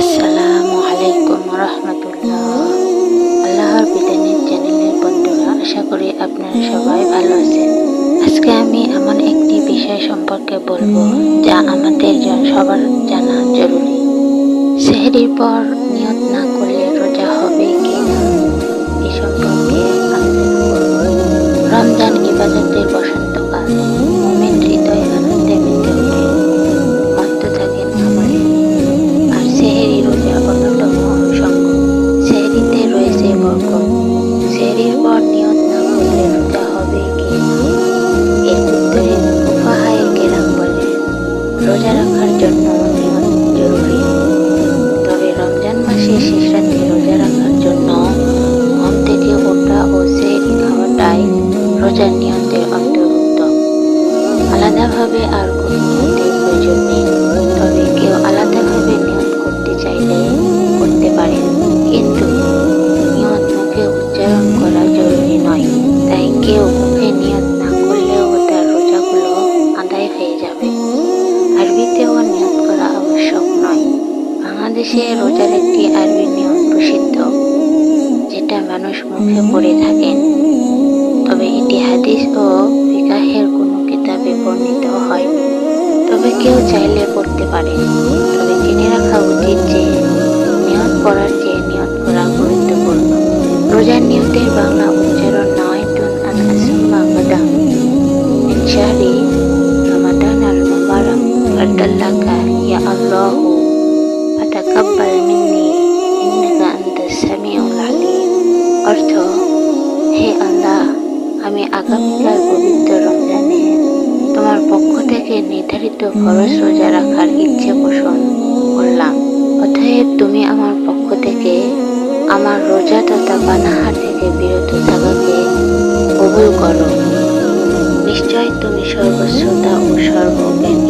আসসালামু আলাইকুম রহমতুল্লাহ। আল্লাহর বিধানের চ্যানেলের বন্ধুরা, আশা করি আপনারা সবাই ভালো আছেন। আজকে আমি এমন একটি বিষয় সম্পর্কে বলব যা আমাদের সবার জানা জরুরি। সেহরির পর পর করলে হবে কি রোজা রাখার জন্য জরুরি। তবে রমজান মাসে শেষ রোজা রাখার জন্য ও খাওয়াটাই রোজার অন্তর্ভুক্ত। আলাদাভাবে আর কোনো প্রয়োজন নেই। তবে কেউ আলাদাভাবে করতে করতে কিন্তু বাংলাদেশে রোজার একটি আরবি নিয়ম প্রসিদ্ধ, যেটা মানুষ মুখে পড়ে থাকেন। তবে এটি হাদিস ও ফিকাহের কোনো কিতাবে বর্ণিত হয়। তবে কেউ চাইলে পড়তে পারে। তবে জেনে রাখা উচিত যে, নিয়ত পড়ার চেয়ে নিয়ত করা গুরুত্বপূর্ণ। রোজার নিয়তের বাংলা উচ্চারণ নয় ইয়া আমি আগামীকাল পবিত্র রমজানে তোমার পক্ষ থেকে নির্ধারিত খরচ রোজা রাখার ইচ্ছে পোষণ করলাম। অতএব তুমি আমার পক্ষ থেকে আমার রোজা তথা পানাহার থেকে বিরত থাকাকে কবুল করো। নিশ্চয় তুমি সর্বশ্রোতা ও সর্বজ্ঞানী।